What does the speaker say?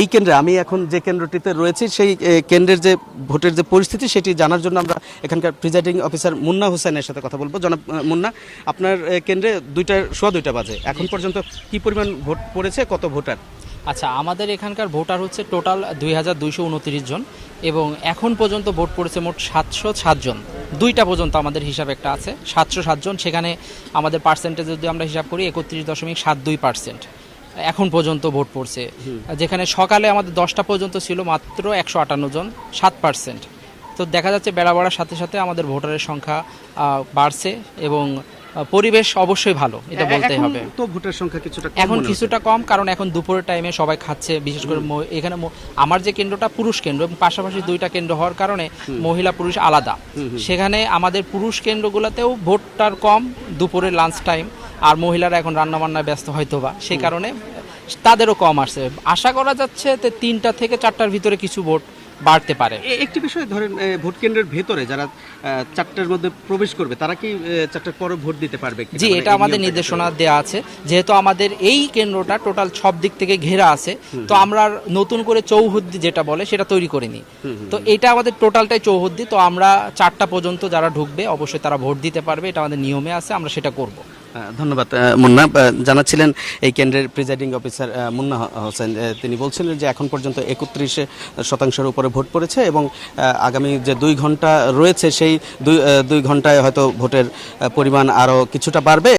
এই কেন্দ্রে আমি এখন যে কেন্দ্রটিতে রয়েছি সেই কেন্দ্রের যে ভোটের যে পরিস্থিতি সেটি জানার জন্য আমরা এখানকার প্রিজাইডিং অফিসার মুন্না হোসেনের সাথে কথা বলব। জনাব মুন্না আপনার কেন্দ্রে দুইটা সোয়া দুইটা বাজে। এখন পর্যন্ত কি পরিমাণ ভোট পড়েছে কত ভোটার? আচ্ছা আমাদের এখানকার ভোটার হচ্ছে টোটাল দুই হাজার দুইশো উনত্রিশ জন এবং এখন পর্যন্ত ভোট পড়েছে মোট সাতশো সাতজন দুইটা পর্যন্ত আমাদের হিসাব একটা আছে সাতশো সাতজন সেখানে আমাদের পার্সেন্টেজ যদি আমরা হিসাব করি একত্রিশ দশমিক সাত দুই পার্সেন্ট এখন পর্যন্ত ভোট পড়ছে। যেখানে সকালে আমাদের দশটা পর্যন্ত ছিল মাত্র একশো আটান্ন জন সাত পার্সেন্ট তো দেখা যাচ্ছে বেড়া বাড়ার সাথে সাথে আমাদের ভোটারের সংখ্যা বাড়ছে এবং পরিবেশ অবশ্যই ভালো এটা বলতেই এখন হবে। তো ভোটের সংখ্যা কিছুটা এখন কিছুটা কম কারণ এখন দুপুরের টাইমে সবাই খাচ্ছে বিশেষ করে এখানে আমার যে কেন্দ্রটা পুরুষ কেন্দ্র এবং পাশাপাশি দুইটা কেন্দ্র হওয়ার কারণে মহিলা পুরুষ আলাদা। সেখানে আমাদের পুরুষ কেন্দ্রগুলোতেও ভোটটার কম দুপুরের লাঞ্চ টাইম আর মহিলারা এখন রান্নাবান্নায় ব্যস্ত হয়তো বা সেই কারণে তাদেরও কম আসছে। আশা করা যাচ্ছে যে তিনটা থেকে চারটার ভিতরে কিছু ভোট বাড়তে পারে। একটি বিষয় ধরেন ভোট কেন্দ্রের ভেতরে যারা চারটার মধ্যে প্রবেশ করবে তারা কি চারটার পরে ভোট দিতে পারবে? জি মানে এটা আমাদের নির্দেশনা দেওয়া আছে। যেহেতু আমাদের এই কেন্দ্রটা টোটাল সব দিক থেকে ঘেরা আছে তো আমরা নতুন করে চৌহদ্দি যেটা বলে সেটা তৈরি করিনি। তো এটা আমাদের টোটালটাই চৌহদ্দি তো আমরা চারটা পর্যন্ত যারা ঢুকবে অবশ্যই তারা ভোট দিতে পারবে এটা আমাদের নিয়মে আছে আমরা সেটা করব। ধন্যবাদ মুন্না। জানাচ্ছিলেন এই কেন্দ্রের প্রিজাইডিং অফিসার মুন্না হোসেন। তিনি বলছিলেন যে এখন পর্যন্ত একত্রিশে শতাংশের উপরে ভোট পড়েছে এবং আগামী যে দুই ঘণ্টা রয়েছে, সেই দুই দুই ঘন্টায় হয়তো ভোটের পরিমাণ আরও কিছুটা বাড়বে।